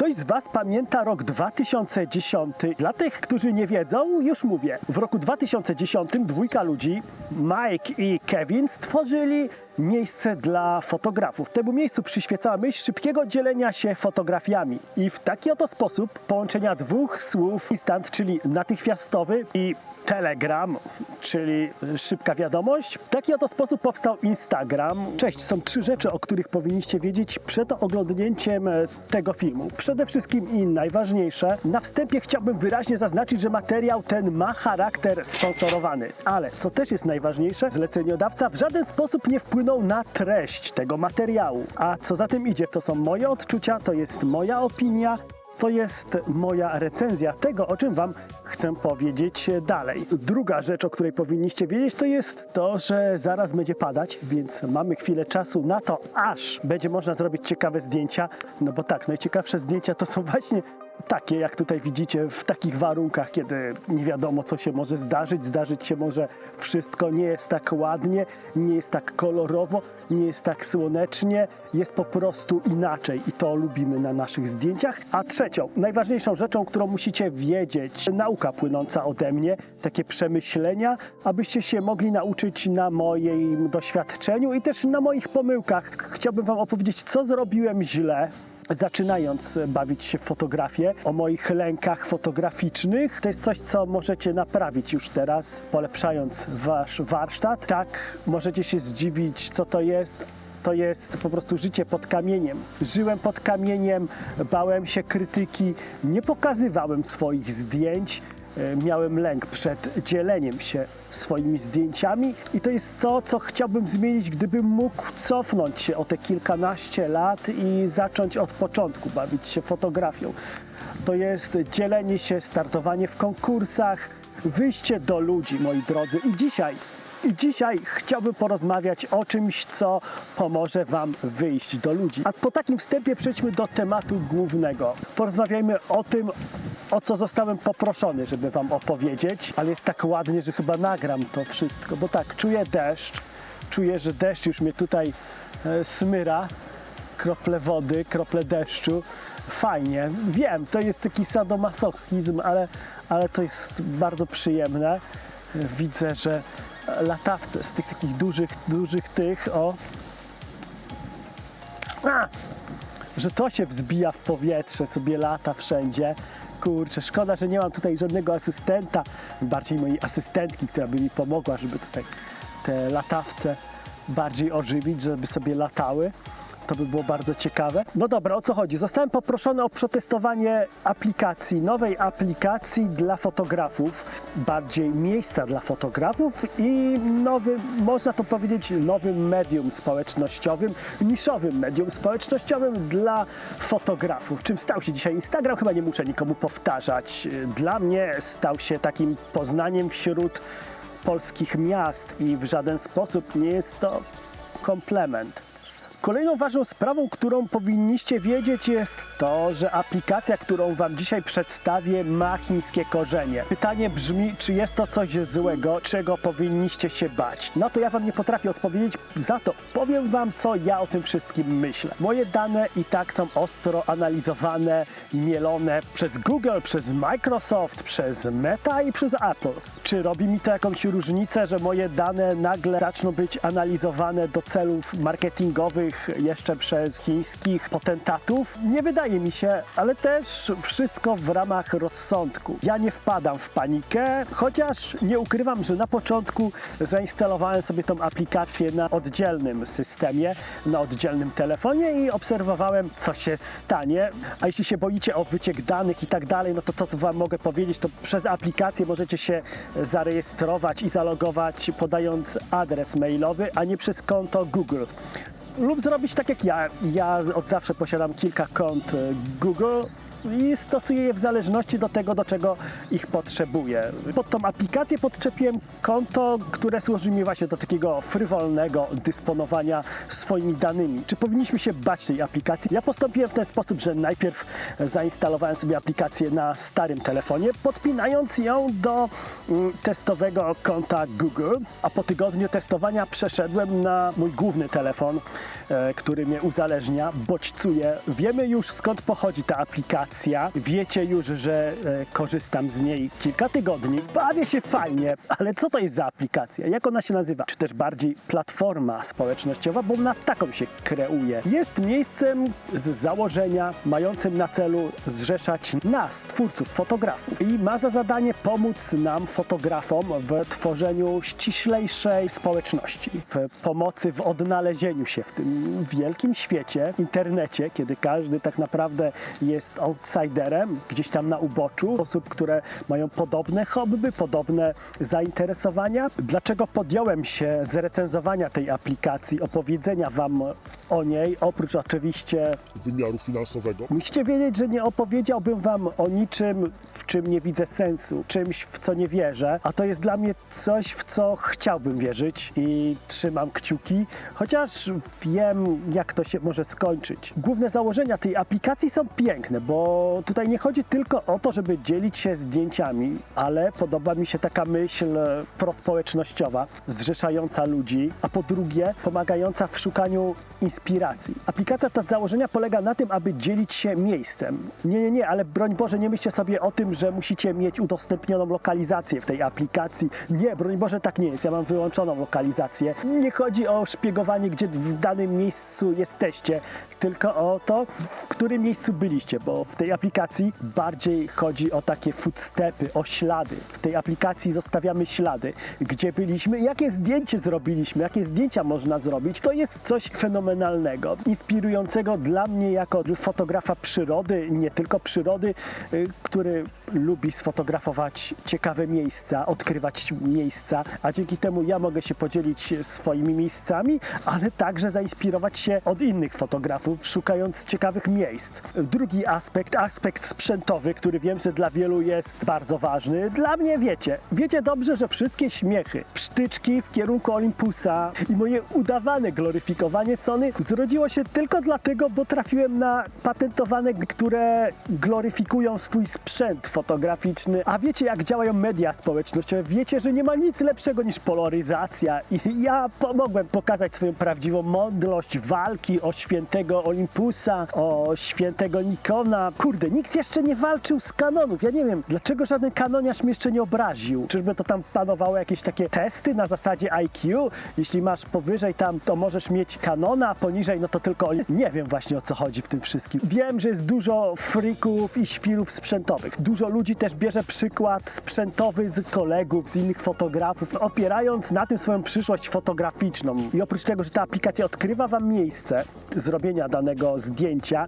Ktoś z Was pamięta rok 2010? Dla tych, którzy nie wiedzą, już mówię. W roku 2010 dwójka ludzi, Mike i Kevin, stworzyli miejsce dla fotografów. Temu miejscu przyświecała myśl szybkiego dzielenia się fotografiami. I w taki oto sposób połączenia dwóch słów instant, czyli natychmiastowy i telegram, czyli szybka wiadomość. W taki oto sposób powstał Instagram. Cześć, są trzy rzeczy, o których powinniście wiedzieć przed oglądnięciem e, tego filmu. Przede wszystkim i najważniejsze, na wstępie chciałbym wyraźnie zaznaczyć, że materiał ten ma charakter sponsorowany. Ale co też jest najważniejsze, zleceniodawca w żaden sposób nie wpłynął na treść tego materiału. A co za tym idzie, to są moje odczucia, to jest moja opinia, to jest moja recenzja tego, o czym Wam chcę powiedzieć dalej. Druga rzecz, o której powinniście wiedzieć, to jest to, że zaraz będzie padać, więc mamy chwilę czasu na to, aż będzie można zrobić ciekawe zdjęcia. No bo tak, najciekawsze zdjęcia to są właśnie takie, jak tutaj widzicie, w takich warunkach, kiedy nie wiadomo, co się może zdarzyć. Zdarzyć się może wszystko, nie jest tak ładnie, nie jest tak kolorowo, nie jest tak słonecznie, jest po prostu inaczej i to lubimy na naszych zdjęciach. A trzecią, najważniejszą rzeczą, którą musicie wiedzieć, nauka płynąca ode mnie, takie przemyślenia, abyście się mogli nauczyć na moim doświadczeniu i też na moich pomyłkach. Chciałbym Wam opowiedzieć, co zrobiłem źle, zaczynając bawić się w fotografię, o moich lękach fotograficznych. To jest coś, co możecie naprawić już teraz, polepszając wasz warsztat. Tak, możecie się zdziwić, co to jest. To jest po prostu życie pod kamieniem. Żyłem pod kamieniem, bałem się krytyki, nie pokazywałem swoich zdjęć. E, Miałem lęk przed dzieleniem się swoimi zdjęciami i to jest to, co chciałbym zmienić, gdybym mógł cofnąć się o te kilkanaście lat i zacząć od początku bawić się fotografią. To jest dzielenie się, startowanie w konkursach, wyjście do ludzi, moi drodzy. I dzisiaj i dzisiaj chciałbym porozmawiać o czymś, co pomoże Wam wyjść do ludzi. A po takim wstępie przejdźmy do tematu głównego. Porozmawiajmy o tym, o co zostałem poproszony, żeby Wam opowiedzieć, ale jest tak ładnie, że chyba nagram to wszystko, bo tak, czuję deszcz, czuję, że deszcz już mnie tutaj e, smyra, krople wody, krople deszczu. Fajnie, wiem, to jest taki sadomasochizm, ale, ale to jest bardzo przyjemne. Widzę, że latawce z tych takich dużych, dużych tych, o, a, że to się wzbija w powietrze, sobie lata wszędzie. Kurczę, szkoda, że nie mam tutaj żadnego asystenta, bardziej mojej asystentki, która by mi pomogła, żeby tutaj te latawce bardziej ożywić, żeby sobie latały. To by było bardzo ciekawe. No dobra, o co chodzi? Zostałem poproszony o przetestowanie aplikacji, nowej aplikacji dla fotografów, bardziej miejsca dla fotografów i nowym, można to powiedzieć, nowym medium społecznościowym, niszowym medium społecznościowym dla fotografów. Czym stał się dzisiaj Instagram? Chyba nie muszę nikomu powtarzać. Dla mnie stał się takim poznaniem wśród polskich miast i w żaden sposób nie jest to komplement. Kolejną ważną sprawą, którą powinniście wiedzieć jest to, że aplikacja, którą Wam dzisiaj przedstawię ma chińskie korzenie. Pytanie brzmi, czy jest to coś złego, czego powinniście się bać? Na to ja Wam nie potrafię odpowiedzieć, za to powiem Wam, co ja o tym wszystkim myślę. Moje dane i tak są ostro analizowane, mielone przez Google, przez Microsoft, przez Meta i przez Apple. Czy robi mi to jakąś różnicę, że moje dane nagle zaczną być analizowane do celów marketingowych jeszcze przez chińskich potentatów? Nie wydaje mi się, ale też wszystko w ramach rozsądku. Ja nie wpadam w panikę, chociaż nie ukrywam, że na początku zainstalowałem sobie tą aplikację na oddzielnym systemie, na oddzielnym telefonie i obserwowałem, co się stanie. A jeśli się boicie o wyciek danych i tak dalej, no to to, co Wam mogę powiedzieć, to przez aplikację możecie się zarejestrować i zalogować podając adres mailowy, a nie przez konto Google lub zrobić tak jak ja. Ja od zawsze posiadam kilka kont e, Google i stosuję je w zależności do tego, do czego ich potrzebuję. Pod tą aplikację podczepiłem konto, które służy mi właśnie do takiego frywolnego dysponowania swoimi danymi. Czy powinniśmy się bać tej aplikacji? Ja postąpiłem w ten sposób, że najpierw zainstalowałem sobie aplikację na starym telefonie, podpinając ją do mm, testowego konta Google, a po tygodniu testowania przeszedłem na mój główny telefon, e, który mnie uzależnia, bodźcuje. Wiemy już skąd pochodzi ta aplikacja, wiecie już, że e, korzystam z niej kilka tygodni, bawię się fajnie, ale co to jest za aplikacja? Jak ona się nazywa? Czy też bardziej platforma społecznościowa, bo na taką się kreuje. Jest miejscem z założenia mającym na celu zrzeszać nas, twórców, fotografów i ma za zadanie pomóc nam, fotografom, w tworzeniu ściślejszej społeczności, w pomocy w odnalezieniu się w tym wielkim świecie, internecie, kiedy każdy tak naprawdę jest outsiderem, gdzieś tam na uboczu, osób, które mają podobne hobby, podobne zainteresowania. Dlaczego podjąłem się zrecenzowania tej aplikacji, opowiedzenia Wam o niej, oprócz oczywiście wymiaru finansowego. Musicie wiedzieć, że nie opowiedziałbym wam o niczym, w czym nie widzę sensu, czymś, w co nie wierzę, a to jest dla mnie coś, w co chciałbym wierzyć i trzymam kciuki, chociaż wiem, jak to się może skończyć. Główne założenia tej aplikacji są piękne, bo tutaj nie chodzi tylko o to, żeby dzielić się zdjęciami, ale podoba mi się taka myśl prospołecznościowa, zrzeszająca ludzi, a po drugie, pomagająca w szukaniu inspiracji. Aplikacja ta z założenia polega na tym, aby dzielić się miejscem. Nie, nie, nie, ale broń Boże, nie myślcie sobie o tym, że musicie mieć udostępnioną lokalizację w tej aplikacji. Nie, broń Boże, tak nie jest. Ja mam wyłączoną lokalizację. Nie chodzi o szpiegowanie, gdzie w danym miejscu jesteście, tylko o to, w którym miejscu byliście, bo w tej aplikacji bardziej chodzi o takie footstepy, o ślady. W tej aplikacji zostawiamy ślady, gdzie byliśmy, jakie zdjęcie zrobiliśmy, jakie zdjęcia można zrobić. To jest coś fenomenalnego, inspirującego dla mnie jako fotografa przyrody, nie tylko przyrody, y, który lubi sfotografować ciekawe miejsca, odkrywać miejsca, a dzięki temu ja mogę się podzielić swoimi miejscami, ale także zainspirować się od innych fotografów, szukając ciekawych miejsc. Drugi aspekt, aspekt sprzętowy, który wiem, że dla wielu jest bardzo ważny. Dla mnie wiecie, wiecie dobrze, że wszystkie śmiechy, psztyczki w kierunku Olympusa i moje udawane gloryfikowanie Sony zrodziło się tylko dlatego, bo trafiłem na patentowane, które gloryfikują swój sprzęt fotograficzny. A wiecie, jak działają media społecznościowe? Wiecie, że nie ma nic lepszego niż polaryzacja. I ja pomogłem pokazać swoją prawdziwą mądrość walki o świętego Olympusa, o świętego Nikona. Kurde, nikt jeszcze nie walczył z kanonów. Ja nie wiem, dlaczego żaden kanoniarz mnie jeszcze nie obraził. Czyżby to tam panowały jakieś takie testy na zasadzie IQ? Jeśli masz powyżej tam, to możesz mieć kanona, a poniżej, no to tylko... Nie wiem właśnie o co chodzi w tym wszystkim. Wiem, że jest dużo frików i świrów sprzętowych. Dużo ludzi też bierze przykład sprzętowy z kolegów, z innych fotografów, opierając na tym swoją przyszłość fotograficzną. I oprócz tego, że ta aplikacja odkrywa wam miejsce zrobienia danego zdjęcia,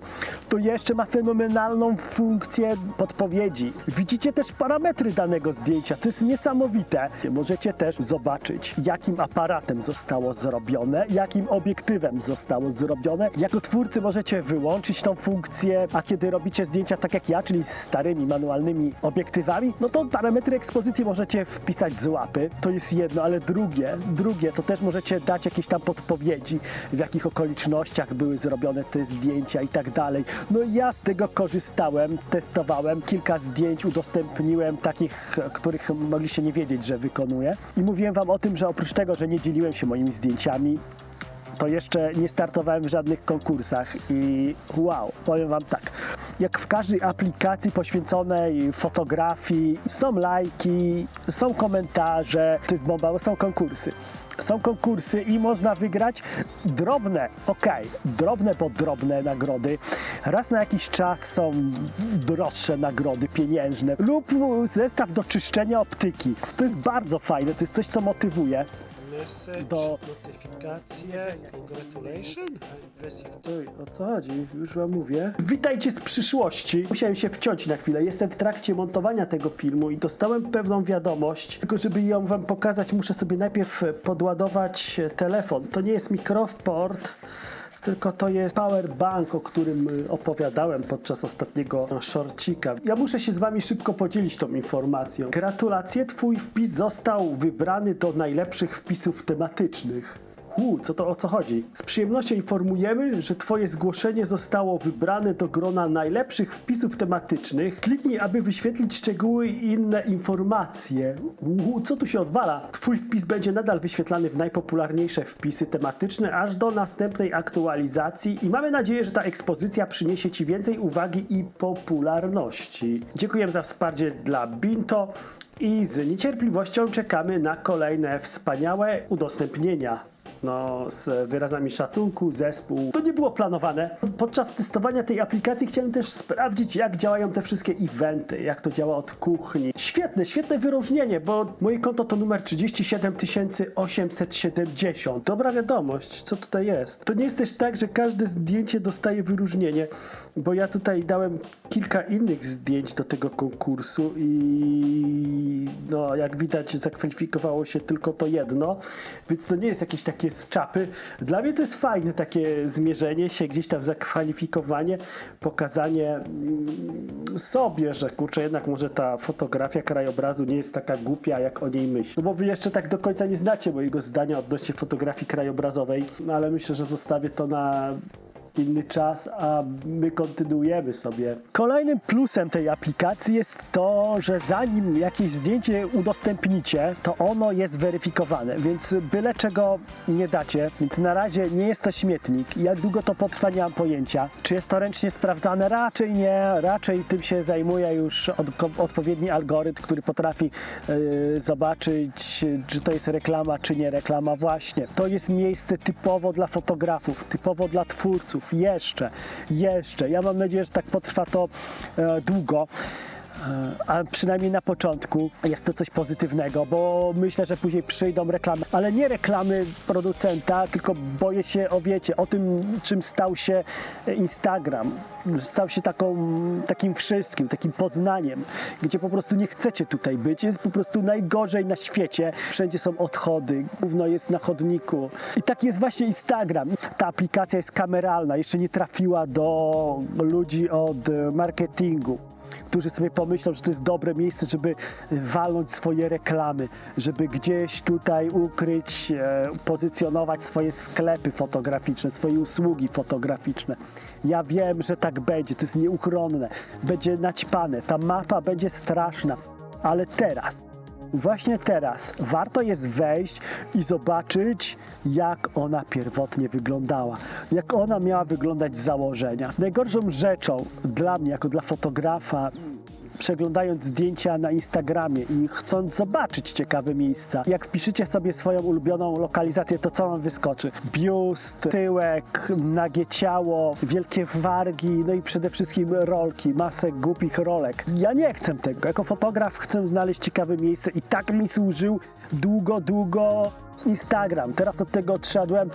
to jeszcze ma fenomenalną funkcję podpowiedzi. Widzicie też parametry danego zdjęcia, to jest niesamowite. Możecie też zobaczyć, jakim aparatem zostało zrobione, jakim obiektywem zostało zrobione. Jako twórcy możecie wyłączyć tą funkcję, a kiedy robicie zdjęcia tak jak ja, czyli z starymi manualnymi obiektywami, no to parametry ekspozycji możecie wpisać z łapy. To jest jedno, ale drugie, drugie, to też możecie dać jakieś tam podpowiedzi, w jakich okolicznościach były zrobione te zdjęcia i tak dalej. No ja z tego korzystałem, testowałem, kilka zdjęć udostępniłem, takich, których mogliście nie wiedzieć, że wykonuję. I mówiłem wam o tym, że oprócz tego, że nie dzieliłem się moimi zdjęciami, to jeszcze nie startowałem w żadnych konkursach i wow, powiem wam tak, jak w każdej aplikacji poświęconej fotografii są lajki, są komentarze, to jest bomba, bo są konkursy. Są konkursy i można wygrać drobne, okej, drobne, bo drobne nagrody. Raz na jakiś czas są droższe nagrody pieniężne lub zestaw do czyszczenia optyki. To jest bardzo fajne, to jest coś, co motywuje. Do- notyfikacje, congratulations, impressive. Oj, o co chodzi? Już wam mówię. Witajcie z przyszłości. Musiałem się wciąć na chwilę. Jestem w trakcie montowania tego filmu i dostałem pewną wiadomość. Tylko żeby ją wam pokazać, muszę sobie najpierw podładować telefon. To nie jest microport, tylko to jest powerbank, o którym opowiadałem podczas ostatniego shortcika. Ja muszę się z wami szybko podzielić tą informacją. Gratulacje, twój wpis został wybrany do najlepszych wpisów tematycznych. Hu, co to o co chodzi? Z przyjemnością informujemy, że Twoje zgłoszenie zostało wybrane do grona najlepszych wpisów tematycznych. Kliknij, aby wyświetlić szczegóły i inne informacje. Uhu, co tu się odwala? Twój wpis będzie nadal wyświetlany w najpopularniejsze wpisy tematyczne aż do następnej aktualizacji i mamy nadzieję, że ta ekspozycja przyniesie Ci więcej uwagi i popularności. Dziękujemy za wsparcie dla Binto i z niecierpliwością czekamy na kolejne wspaniałe udostępnienia no, z wyrazami szacunku, zespół. To nie było planowane. Podczas testowania tej aplikacji chciałem też sprawdzić, jak działają te wszystkie eventy, jak to działa od kuchni. Świetne, świetne wyróżnienie, bo moje konto to numer 37870. Dobra wiadomość, co tutaj jest. To nie jest też tak, że każde zdjęcie dostaje wyróżnienie, bo ja tutaj dałem kilka innych zdjęć do tego konkursu i no, jak widać, zakwalifikowało się tylko to jedno, więc to nie jest jakieś takie z czapy. Dla mnie to jest fajne takie zmierzenie się, gdzieś tam zakwalifikowanie, pokazanie mm, sobie, że kurczę, jednak może ta fotografia krajobrazu nie jest taka głupia, jak o niej myśli. No bo wy jeszcze tak do końca nie znacie mojego zdania odnośnie fotografii krajobrazowej, no ale myślę, że zostawię to na inny czas, a my kontynuujemy sobie. Kolejnym plusem tej aplikacji jest to, że zanim jakieś zdjęcie udostępnicie, to ono jest weryfikowane, więc byle czego nie dacie, więc na razie nie jest to śmietnik. Jak długo to potrwa, nie mam pojęcia. Czy jest to ręcznie sprawdzane? Raczej nie, raczej tym się zajmuje już od, odpowiedni algorytm, który potrafi yy, zobaczyć, czy to jest reklama, czy nie reklama. Właśnie, to jest miejsce typowo dla fotografów, typowo dla twórców. Jeszcze, jeszcze. Ja mam nadzieję, że tak potrwa to e, długo. E, A przynajmniej na początku jest to coś pozytywnego, bo myślę, że później przyjdą reklamy, ale nie reklamy producenta, tylko boję się o wiecie, o tym, czym stał się Instagram. Stał się taką, takim wszystkim, takim poznaniem, gdzie po prostu nie chcecie tutaj być. Jest po prostu najgorzej na świecie. Wszędzie są odchody, gówno jest na chodniku. I tak jest właśnie Instagram. Ta aplikacja jest kameralna, jeszcze nie trafiła do ludzi od marketingu którzy sobie pomyślą, że to jest dobre miejsce, żeby walnąć swoje reklamy, żeby gdzieś tutaj ukryć, e, pozycjonować swoje sklepy fotograficzne, swoje usługi fotograficzne. Ja wiem, że tak będzie, to jest nieuchronne, będzie naćpane, ta mapa będzie straszna, ale teraz, Właśnie teraz warto jest wejść i zobaczyć, jak ona pierwotnie wyglądała, jak ona miała wyglądać z założenia. Najgorszą rzeczą dla mnie, jako dla fotografa, przeglądając zdjęcia na Instagramie i chcąc zobaczyć ciekawe miejsca, jak wpiszecie sobie swoją ulubioną lokalizację, to co wam wyskoczy? Biust, tyłek, nagie ciało, wielkie wargi, no i przede wszystkim rolki, masę głupich rolek. Ja nie chcę tego. Jako fotograf chcę znaleźć ciekawe miejsce i tak mi służył długo, długo Instagram. Teraz od tego odszedłem.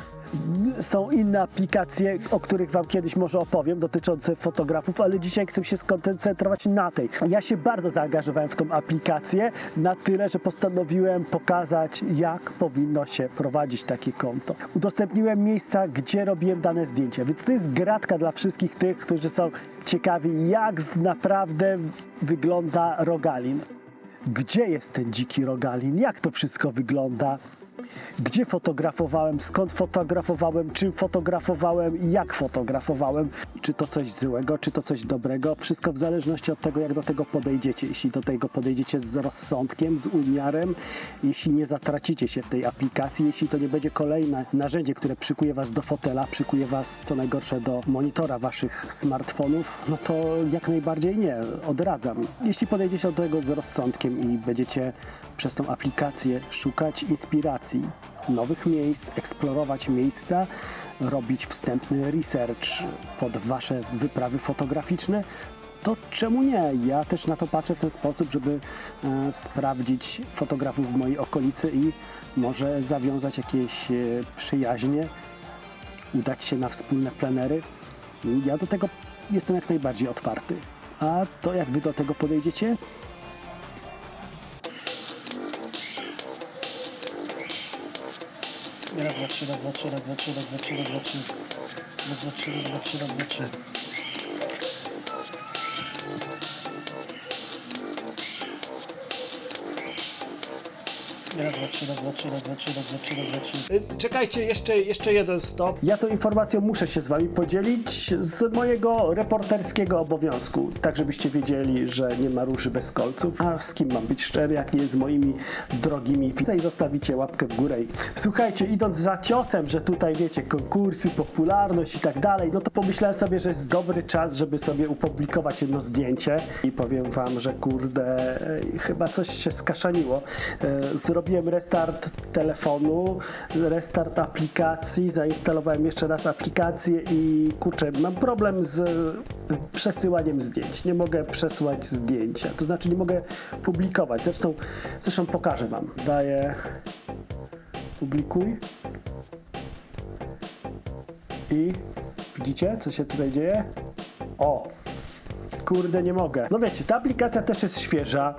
Są inne aplikacje, o których Wam kiedyś może opowiem, dotyczące fotografów, ale dzisiaj chcę się skoncentrować na tej. Ja się bardzo zaangażowałem w tą aplikację, na tyle, że postanowiłem pokazać, jak powinno się prowadzić takie konto. Udostępniłem miejsca, gdzie robiłem dane zdjęcia, więc to jest gratka dla wszystkich tych, którzy są ciekawi, jak naprawdę wygląda Rogalin. Gdzie jest ten dziki Rogalin? Jak to wszystko wygląda? Gdzie fotografowałem, skąd fotografowałem, czym fotografowałem jak fotografowałem. Czy to coś złego, czy to coś dobrego. Wszystko w zależności od tego, jak do tego podejdziecie. Jeśli do tego podejdziecie z rozsądkiem, z umiarem, jeśli nie zatracicie się w tej aplikacji, jeśli to nie będzie kolejne narzędzie, które przykuje was do fotela, przykuje was co najgorsze do monitora waszych smartfonów, no to jak najbardziej nie, odradzam. Jeśli podejdziecie do tego z rozsądkiem i będziecie przez tą aplikację szukać inspiracji, nowych miejsc, eksplorować miejsca, robić wstępny research pod wasze wyprawy fotograficzne, to czemu nie? Ja też na to patrzę w ten sposób, żeby e, sprawdzić fotografów w mojej okolicy i może zawiązać jakieś e, przyjaźnie, udać się na wspólne plenery. Ja do tego jestem jak najbardziej otwarty. A to jak wy do tego podejdziecie? Trzy, raz, dwa, trzy, raz, dwa, trzy, raz, dwa, trzy, raz, dwa, trzy. raz, dwa, trzy, raz, dwa, trzy, raz, dwa, trzy. Raz, dwa, trzy, raz, dwa, trzy, raz, dwa, trzy, raz, dwa, trzy, raz, dwa, trzy. Y, Czekajcie, jeszcze, jeszcze jeden stop. Ja tą informacją muszę się z wami podzielić z mojego reporterskiego obowiązku, tak żebyście wiedzieli, że nie ma róży bez kolców. A z kim mam być szczery, jak nie z moimi drogimi widzami. I zostawicie łapkę w górę. I Słuchajcie, idąc za ciosem, że tutaj wiecie, konkursy, popularność i tak dalej, no to pomyślałem sobie, że jest dobry czas, żeby sobie upublikować jedno zdjęcie i powiem wam, że kurde, e, chyba coś się skaszaniło. E, Zrobiłem restart telefonu, restart aplikacji, zainstalowałem jeszcze raz aplikację i kurczę, mam problem z przesyłaniem zdjęć. Nie mogę przesyłać zdjęcia, to znaczy nie mogę publikować. Zresztą, zresztą pokażę wam. Daję publikuj i widzicie, co się tutaj dzieje? O, Kurde, nie mogę. No wiecie, ta aplikacja też jest świeża,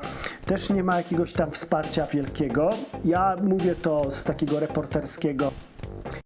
też nie ma jakiegoś tam wsparcia wielkiego. Ja mówię to z takiego reporterskiego